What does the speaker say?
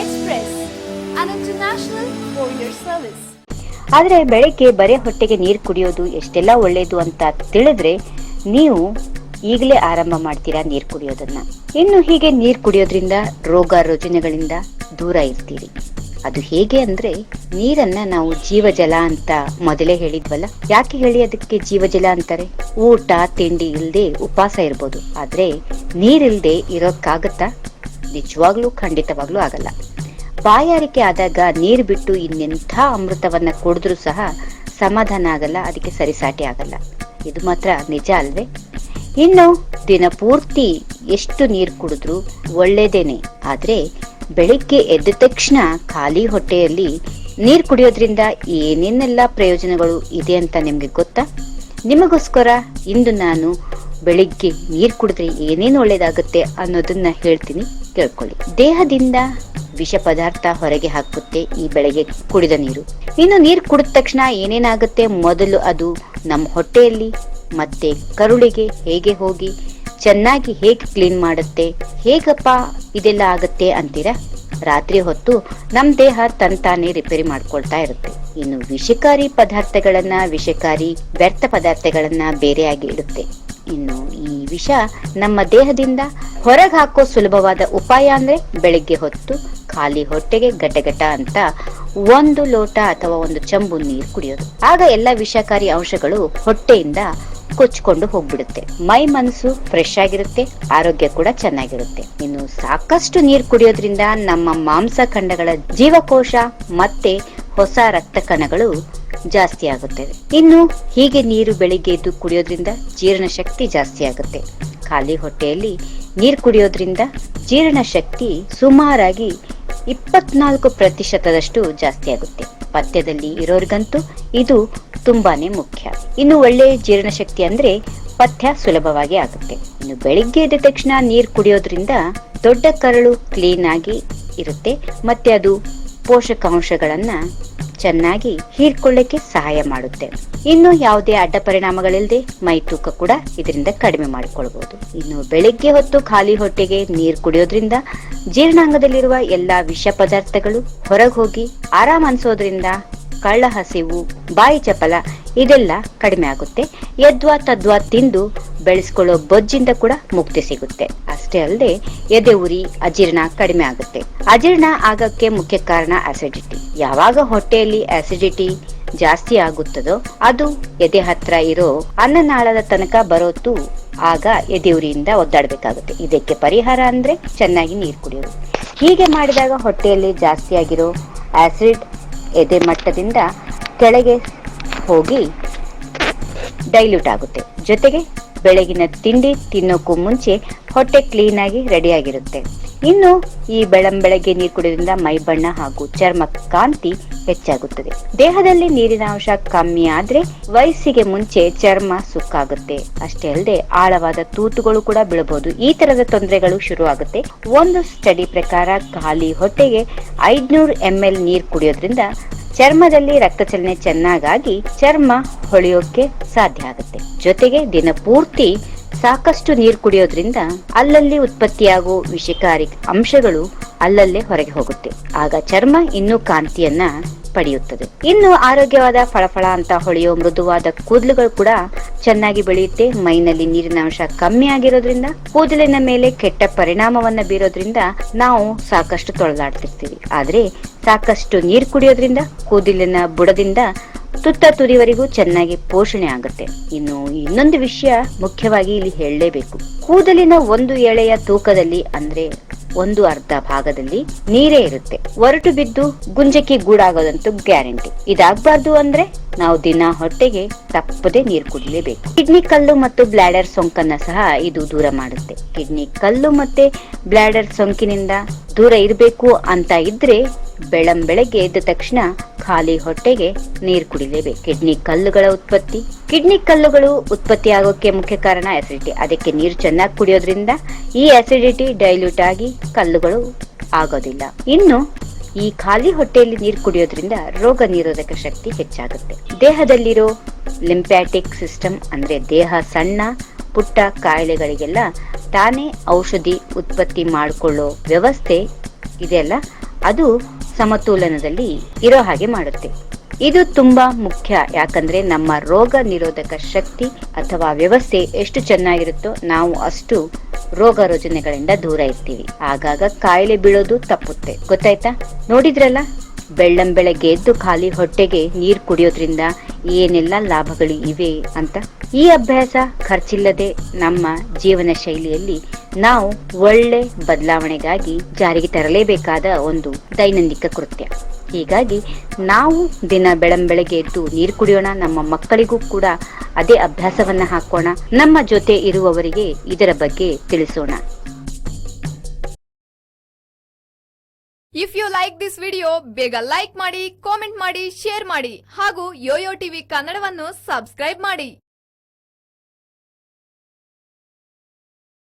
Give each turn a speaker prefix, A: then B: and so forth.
A: Express, an international service.
B: ಆದರೆ ಬೆಳಗ್ಗೆ ಬರೆ ಹೊಟ್ಟೆಗೆ ನೀರು ಕುಡಿಯೋದು ಎಷ್ಟೆಲ್ಲ ಒಳ್ಳೆಯದು ಅಂತ ತಿಳಿದ್ರೆ ನೀವು ಈಗಲೇ ಆರಂಭ ಮಾಡ್ತೀರಾ ನೀರು ಕುಡಿಯೋದನ್ನ. ಇನ್ನು ಹೀಗೆ ನೀರು ಕುಡಿಯೋದ್ರಿಂದ ರೋಗ ರುಜಿನಗಳಿಂದ ದೂರ ಇರ್ತೀರಿ. ಅದು ಹೇಗೆ ಅಂದ್ರೆ ನೀರನ್ನ ನಾವು ಜೀವಜಲ ಅಂತ ಮೊದಲೇ ಹೇಳಿದ್ವಲ್ಲ? ಯಾಕೆ ಹೇಳಿ ಅದಕ್ಕೆ ಜೀವಜಲ ಅಂತಾರೆ? ಊಟ ತಿಂಡಿ ಇಲ್ಲದೆ ಉಪವಾಸ ಇರ್ಬೋದು. ಆದ್ರೆ ನೀರಿಲ್ದೆ ಇರೋಕ್ಕಾಗತ್ತಾ? ನಿಜವಾಗ್ಲೂ ಖಂಡಿತವಾಗ್ಲೂ ಆಗಲ್ಲ. ಬಾಯಾರಿಕೆ ಆದಾಗ ನೀರು ಬಿಟ್ಟು ಇನ್ನೆಂಥ ಅಮೃತವನ್ನ ಕುಡಿದ್ರೂ ಸಹ ಸಮಾಧಾನ ಆಗಲ್ಲ, ಅದಕ್ಕೆ ಸರಿಸಾಟಿ ಆಗಲ್ಲ. ಇದು ಮಾತ್ರ ನಿಜ ಅಲ್ವೇ? ಇನ್ನು ದಿನ ಪೂರ್ತಿ ಎಷ್ಟು ನೀರು ಕುಡಿದ್ರು ಒಳ್ಳೇದೇನೆ. ಆದ್ರೆ ಬೆಳಿಗ್ಗೆ ಎದ್ದ ತಕ್ಷಣ ಖಾಲಿ ಹೊಟ್ಟೆಯಲ್ಲಿ ನೀರು ಕುಡಿಯೋದ್ರಿಂದ ಏನೇನೆಲ್ಲ ಪ್ರಯೋಜನಗಳು ಇದೆ ಅಂತ ನಿಮ್ಗೆ ಗೊತ್ತಾ? ನಿಮಗೋಸ್ಕರ ಇಂದು ನಾನು ಬೆಳಿಗ್ಗೆ ನೀರು ಕುಡಿದ್ರೆ ಏನೇನು ಒಳ್ಳೇದಾಗುತ್ತೆ ಅನ್ನೋದನ್ನ ಹೇಳ್ತೀನಿ, ಕೇಳ್ಕೊಳ್ಳಿ. ದೇಹದಿಂದ ವಿಷ ಪದಾರ್ಥ ಹೊರಗೆ ಹಾಕುತ್ತೆ ಈ ಬೆಳಗ್ಗೆ ಕುಡಿದ ನೀರು. ಇನ್ನು ನೀರು ಕುಡಿದ ತಕ್ಷಣ ಏನೇನಾಗುತ್ತೆ? ಮೊದಲು ಅದು ನಮ್ಮ ಹೊಟ್ಟೆಯಲ್ಲಿ ಮತ್ತೆ ಕರುಳಿಗೆ ಹೇಗೆ ಹೋಗಿ, ಚೆನ್ನಾಗಿ ಹೇಗೆ ಕ್ಲೀನ್ ಮಾಡುತ್ತೆ, ಹೇಗಪ್ಪ ಇದೆಲ್ಲ ಆಗುತ್ತೆ ಅಂತೀರಾ? ರಾತ್ರಿ ಹೊತ್ತು ನಮ್ಮ ದೇಹ ತಂತಾನೆ ರಿಪೇರಿ ಮಾಡ್ಕೊಳ್ತಾ ಇರುತ್ತೆ. ಇನ್ನು ವಿಷಕಾರಿ ಪದಾರ್ಥಗಳನ್ನ, ವಿಷಕಾರಿ ವ್ಯರ್ಥ ಪದಾರ್ಥಗಳನ್ನ ಬೇರೆಯಾಗಿ ಇಡುತ್ತೆ. ಇನ್ನು ಈ ವಿಷ ನಮ್ಮ ದೇಹದಿಂದ ಹೊರಗೆ ಹಾಕೋ ಸುಲಭವಾದ ಉಪಾಯ ಅಂದ್ರೆ ಬೆಳಿಗ್ಗೆ ಹೊತ್ತು ಖಾಲಿ ಹೊಟ್ಟೆಗೆ ಗಟಗಟ ಅಂತ ಒಂದು ಲೋಟ ಅಥವಾ ಒಂದು ಚಂಬು ನೀರು ಕುಡಿಯೋದು. ಆಗ ಎಲ್ಲ ವಿಷಕಾರಿ ಅಂಶಗಳು ಹೊಟ್ಟೆಯಿಂದ ಕೊಚ್ಕೊಂಡು ಹೋಗ್ಬಿಡುತ್ತೆ. ಮೈ ಮನಸ್ಸು ಫ್ರೆಶ್ ಆಗಿರುತ್ತೆ, ಆರೋಗ್ಯ ಕೂಡ ಚೆನ್ನಾಗಿರುತ್ತೆ. ಇನ್ನು ಸಾಕಷ್ಟು ನೀರು ಕುಡಿಯೋದ್ರಿಂದ ನಮ್ಮ ಮಾಂಸಖಂಡಗಳ ಜೀವಕೋಶ ಮತ್ತೆ ಹೊಸ ರಕ್ತ ಕಣಗಳು ಜಾಸ್ತಿ ಆಗುತ್ತೆ. ಇನ್ನು ಹೀಗೆ ನೀರು ಬೆಳಿಗ್ಗೆ ಎದ್ದು ಕುಡಿಯೋದ್ರಿಂದ ಜೀರ್ಣ ಶಕ್ತಿ ಜಾಸ್ತಿ ಆಗುತ್ತೆ. ಖಾಲಿ ಹೊಟ್ಟೆಯಲ್ಲಿ ನೀರು ಕುಡಿಯೋದ್ರಿಂದ ಜೀರ್ಣ ಶಕ್ತಿ ಸುಮಾರಾಗಿ ಇಪ್ಪತ್ನಾಲ್ಕು ಪ್ರತಿಶತದಷ್ಟು ಜಾಸ್ತಿ ಆಗುತ್ತೆ. ಪಥ್ಯದಲ್ಲಿ ಇರೋರ್ಗಂತೂ ಇದು ತುಂಬಾನೇ ಮುಖ್ಯ. ಇನ್ನು ಒಳ್ಳೆಯ ಜೀರ್ಣಶಕ್ತಿ ಅಂದ್ರೆ ಪಥ್ಯ ಸುಲಭವಾಗಿ ಆಗುತ್ತೆ. ಇನ್ನು ಬೆಳಿಗ್ಗೆ ಎದ್ದ ತಕ್ಷಣ ನೀರು ಕುಡಿಯೋದ್ರಿಂದ ದೊಡ್ಡ ಕರಳು ಕ್ಲೀನ್ ಆಗಿ ಇರುತ್ತೆ. ಮತ್ತೆ ಅದು ಪೋಷಕಾಂಶಗಳನ್ನ ಚೆನ್ನಾಗಿ ಹೀರ್ಕೊಳ್ಳಕ್ಕೆ ಸಹಾಯ ಮಾಡುತ್ತೆ. ಇನ್ನು ಯಾವುದೇ ಅಡ್ಡ ಪರಿಣಾಮಗಳಿಲ್ಲದೆ ಮೈ ತೂಕ ಕೂಡ ಇದರಿಂದ ಕಡಿಮೆ ಮಾಡಿಕೊಳ್ಳಬಹುದು ಇನ್ನು ಬೆಳಿಗ್ಗೆ ಹೊತ್ತು ಖಾಲಿ ಹೊಟ್ಟೆಗೆ ನೀರು ಕುಡಿಯೋದ್ರಿಂದ ಜೀರ್ಣಾಂಗದಲ್ಲಿರುವ ಎಲ್ಲಾ ವಿಷ ಪದಾರ್ಥಗಳು ಹೊರಗೆ ಹೋಗಿ ಆರಾಮ ಅನ್ಸೋದ್ರಿಂದ ಕಳ್ಳ ಹಸಿವು, ಬಾಯಿ ಚಪಲ ಇದೆಲ್ಲ ಕಡಿಮೆ ಆಗುತ್ತೆ. ಯದ್ವಾ ತದ್ವಾ ತಿಂದು ಬೆಳೆಸ್ಕೊಳ್ಳೋ ಬೊಜ್ಜಿಂದ ಕೂಡ ಮುಕ್ತಿ ಸಿಗುತ್ತೆ. ಅಷ್ಟೇ ಅಲ್ಲದೆ ಎದೆ ಉರಿ, ಅಜೀರ್ಣ ಕಡಿಮೆ ಆಗುತ್ತೆ. ಅಜೀರ್ಣ ಆಗಕ್ಕೆ ಮುಖ್ಯ ಕಾರಣ ಆಸಿಡಿಟಿ ಯಾವಾಗ ಹೊಟ್ಟೆಯಲ್ಲಿ ಆಸಿಡಿಟಿ ಜಾಸ್ತಿ ಆಗುತ್ತದೋ ಅದು ಎದೆ ಹತ್ರ ಇರೋ ಅನ್ನನಾಳದ ತನಕ ಬರೋತು ಆಗ ಎದೆ ಉರಿಯಿಂದ ಒದ್ದಾಡಬೇಕಾಗುತ್ತೆ. ಇದಕ್ಕೆ ಪರಿಹಾರ ಅಂದ್ರೆ ಚೆನ್ನಾಗಿ ನೀರು ಕುಡಿಯೋದು. ಹೀಗೆ ಮಾಡಿದಾಗ ಹೊಟ್ಟೆಯಲ್ಲಿ ಜಾಸ್ತಿ ಆಗಿರೋ ಆಸಿಡ್ ಎದೆ ಮಟ್ಟದಿಂದ ಕೆಳಗೆ ಹೋಗಿ ಡೈಲ್ಯೂಟ್ ಆಗುತ್ತೆ. ಜೊತೆಗೆ ಬೆಳಗಿನ ತಿಂಡಿ ತಿನ್ನೋಕ್ಕೂ ಮುಂಚೆ ಹೊಟ್ಟೆ ಕ್ಲೀನಾಗಿ ರೆಡಿಯಾಗಿರುತ್ತೆ ಇನ್ನು ಈ ಬೆಳಂಬೆಳಗ್ಗೆ ನೀರು ಕುಡಿಯೋದ್ರಿಂದ ಮೈ ಬಣ್ಣ ಹಾಗೂ ಚರ್ಮ ಕಾಂತಿ ಹೆಚ್ಚಾಗುತ್ತದೆ. ದೇಹದಲ್ಲಿ ನೀರಿನ ಅಂಶ ಕಮ್ಮಿ ಆದ್ರೆ ವಯಸ್ಸಿಗೆ ಮುಂಚೆ ಚರ್ಮ ಸುಕ್ಕಾಗುತ್ತೆ. ಅಷ್ಟೇ ಅಲ್ಲದೆ ಆಳವಾದ ತೂತುಗಳು ಕೂಡ ಬೀಳಬಹುದು. ಈ ತರದ ತೊಂದರೆಗಳು ಶುರು ಆಗುತ್ತೆ ಒಂದು ಸ್ಟಡಿ ಪ್ರಕಾರ ಖಾಲಿ ಹೊಟ್ಟೆಗೆ ಐದ್ನೂರು ಎಂ ಎಲ್ ನೀರು ಕುಡಿಯೋದ್ರಿಂದ ಚರ್ಮದಲ್ಲಿ ರಕ್ತ ಚಲನೆ ಚೆನ್ನಾಗಾಗಿ ಚರ್ಮ ಹೊಳೆಯೋಕೆ ಸಾಧ್ಯ ಆಗುತ್ತೆ. ಜೊತೆಗೆ ದಿನ ಪೂರ್ತಿ ಸಾಕಷ್ಟು ನೀರು ಕುಡಿಯೋದ್ರಿಂದ ಅಲ್ಲಲ್ಲಿ ಉತ್ಪತ್ತಿಯಾಗೋ ವಿಷಕಾರಿ ಅಂಶಗಳು ಅಲ್ಲಲ್ಲೇ ಹೊರಗೆ ಹೋಗುತ್ತೆ. ಆಗ ಚರ್ಮ ಇನ್ನೂ ಕಾಂತಿಯನ್ನ ಪಡೆಯುತ್ತದೆ. ಇನ್ನು ಆರೋಗ್ಯವಾದ ಫಳಫಳ ಅಂತ ಹೊಳೆಯೋ ಮೃದುವಾದ ಕೂದಲುಗಳು ಕೂಡ ಚೆನ್ನಾಗಿ ಬೆಳೆಯುತ್ತೆ. ಮೈನಲ್ಲಿ ನೀರಿನ ಅಂಶ ಕಮ್ಮಿ ಆಗಿರೋದ್ರಿಂದ, ಕೂದಲಿನ ಮೇಲೆ ಕೆಟ್ಟ ಪರಿಣಾಮವನ್ನ ಬೀರೋದ್ರಿಂದ ನಾವು ಸಾಕಷ್ಟು ತೊಳೆದಾಡ್ತಿರ್ತೀವಿ. ಆದ್ರೆ ಸಾಕಷ್ಟು ನೀರು ಕುಡಿಯೋದ್ರಿಂದ ಕೂದಲಿನ ಬುಡದಿಂದ ತುತ್ತ ತುದಿವರೆಗೂ ಚೆನ್ನಾಗಿ ಪೋಷಣೆ ಆಗುತ್ತೆ. ಇನ್ನು ಇನ್ನೊಂದು ವಿಷಯ ಮುಖ್ಯವಾಗಿ ಇಲ್ಲಿ ಹೇಳಲೇಬೇಕು. ಕೂದಲಿನ ಒಂದು ಎಳೆಯ ತೂಕದಲ್ಲಿ ಅಂದ್ರೆ ಒಂದು ಅರ್ಧ ಭಾಗದಲ್ಲಿ ನೀರೇ ಇರುತ್ತೆ. ಒರಟು ಬಿದ್ದು ಗುಂಜಕ್ಕೆ ಗೂಡಾಗೋದಂತೂ ಗ್ಯಾರಂಟಿ. ಇದಾಗಬಾರ್ದು ಅಂದ್ರೆ ನಾವು ದಿನ ಹೊಟ್ಟೆಗೆ ತಪ್ಪದೆ ನೀರು ಕುಡಿಲೇಬೇಕು. ಕಿಡ್ನಿ ಕಲ್ಲು ಮತ್ತು ಬ್ಲಾಡರ್ ಸೋಂಕನ್ನ ಸಹ ಇದು ದೂರ ಮಾಡುತ್ತೆ. ಕಿಡ್ನಿ ಕಲ್ಲು ಮತ್ತೆ ಬ್ಲಾಡರ್ ಸೋಂಕಿನಿಂದ ದೂರ ಇರಬೇಕು ಅಂತ ಇದ್ರೆ ಬೆಳಂ ಬೆಳಗ್ಗೆ ಎದ್ದ ತಕ್ಷಣ ಖಾಲಿ ಹೊಟ್ಟೆಗೆ ನೀರು ಕುಡಿಲೇಬೇಕು. ಕಿಡ್ನಿ ಕಲ್ಲುಗಳ ಉತ್ಪತ್ತಿ. ಕಿಡ್ನಿ ಕಲ್ಲುಗಳು ಉತ್ಪತ್ತಿ ಆಗೋಕೆ ಮುಖ್ಯ ಕಾರಣ ಆಸಿಡಿಟಿ ಅದಕ್ಕೆ ನೀರು ಚೆನ್ನಾಗಿ ಕುಡಿಯೋದ್ರಿಂದ ಈ ಆಸಿಡಿಟಿ ಡೈಲ್ಯೂಟ್ ಆಗಿ ಕಲ್ಲುಗಳು ಆಗೋದಿಲ್ಲ. ಇನ್ನು ಈ ಖಾಲಿ ಹೊಟ್ಟೆಯಲ್ಲಿ ನೀರು ಕುಡಿಯೋದ್ರಿಂದ ರೋಗ ನಿರೋಧಕ ಶಕ್ತಿ ಹೆಚ್ಚಾಗುತ್ತೆ. ದೇಹದಲ್ಲಿರೋ ಲಿಂಪ್ಯಾಟಿಕ್ ಸಿಸ್ಟಮ್ ಅಂದ್ರೆ ದೇಹ ಸಣ್ಣ, ಪುಟ್ಟ ಕಾಯಿಲೆಗಳಿಗೆಲ್ಲ ತಾನೇ ಔಷಧಿ ಉತ್ಪತ್ತಿ ಮಾಡಿಕೊಳ್ಳೋ ವ್ಯವಸ್ಥೆ ಇದೆಯಲ್ಲ? ಅದು ಸಮತೋಲನದಲ್ಲಿ ಇರೋ ಹಾಗೆ ಮಾಡುತ್ತೆ. ಇದು ತುಂಬಾ ಮುಖ್ಯ. ಯಾಕಂದ್ರೆ ನಮ್ಮ ರೋಗ ನಿರೋಧಕ ಶಕ್ತಿ ಅಥವಾ ವ್ಯವಸ್ಥೆ ಎಷ್ಟು ಚೆನ್ನಾಗಿರುತ್ತೋ ನಾವು ಅಷ್ಟು ರೋಗ ರೋಜನೆಗಳಿಂದ ದೂರ ಇರ್ತೀವಿ. ಆಗಾಗ ಕಾಯಿಲೆ ಬೀಳೋದು ತಪ್ಪುತ್ತೆ. ಗೊತ್ತಾಯ್ತಾ? ನೋಡಿದ್ರಲ್ಲ? ಬೆಳ್ಳಂ ಬೆಳಗ್ಗೆ ಎದ್ದು ಖಾಲಿ ಹೊಟ್ಟೆಗೆ ನೀರ್ ಕುಡಿಯೋದ್ರಿಂದ ಏನೆಲ್ಲ ಲಾಭಗಳು ಇವೆ ಅಂತ? ಈ ಅಭ್ಯಾಸ ಖರ್ಚಿಲ್ಲದೆ ನಮ್ಮ ಜೀವನ ಶೈಲಿಯಲ್ಲಿ ನಾವು ಒಳ್ಳೆ ಬದಲಾವಣೆಗಾಗಿ ಜಾರಿಗೆ ತರಲೇಬೇಕಾದ ಒಂದು ದೈನಂದಿಕ ಕೃತ್ಯ. ಹೀಗಾಗಿ ನಾವು ದಿನ ಬೆಳಂಬೆಳಗ್ಗೆ ಎದ್ದು ನೀರು ಕುಡಿಯೋಣ, ನಮ್ಮ ಮಕ್ಕಳಿಗೂ ಕೂಡ ಅದೇ ಅಭ್ಯಾಸವನ್ನ ಹಾಕೋಣ, ನಮ್ಮ ಜೊತೆ ಇರುವವರಿಗೆ ಇದರ ಬಗ್ಗೆ ತಿಳಿಸೋಣ.
C: If you like this video ಬೇಗ ಲೈಕ್ ಮಾಡಿ ಕಾಮೆಂಟ್ ಮಾಡಿ ಶೇರ್ ಮಾಡಿ ಹಾಗೂ ಯೋಯೋ ಟಿವಿ ಕನ್ನಡವನ್ನು ಸಬ್ಸ್ಕ್ರೈಬ್ ಮಾಡಿ.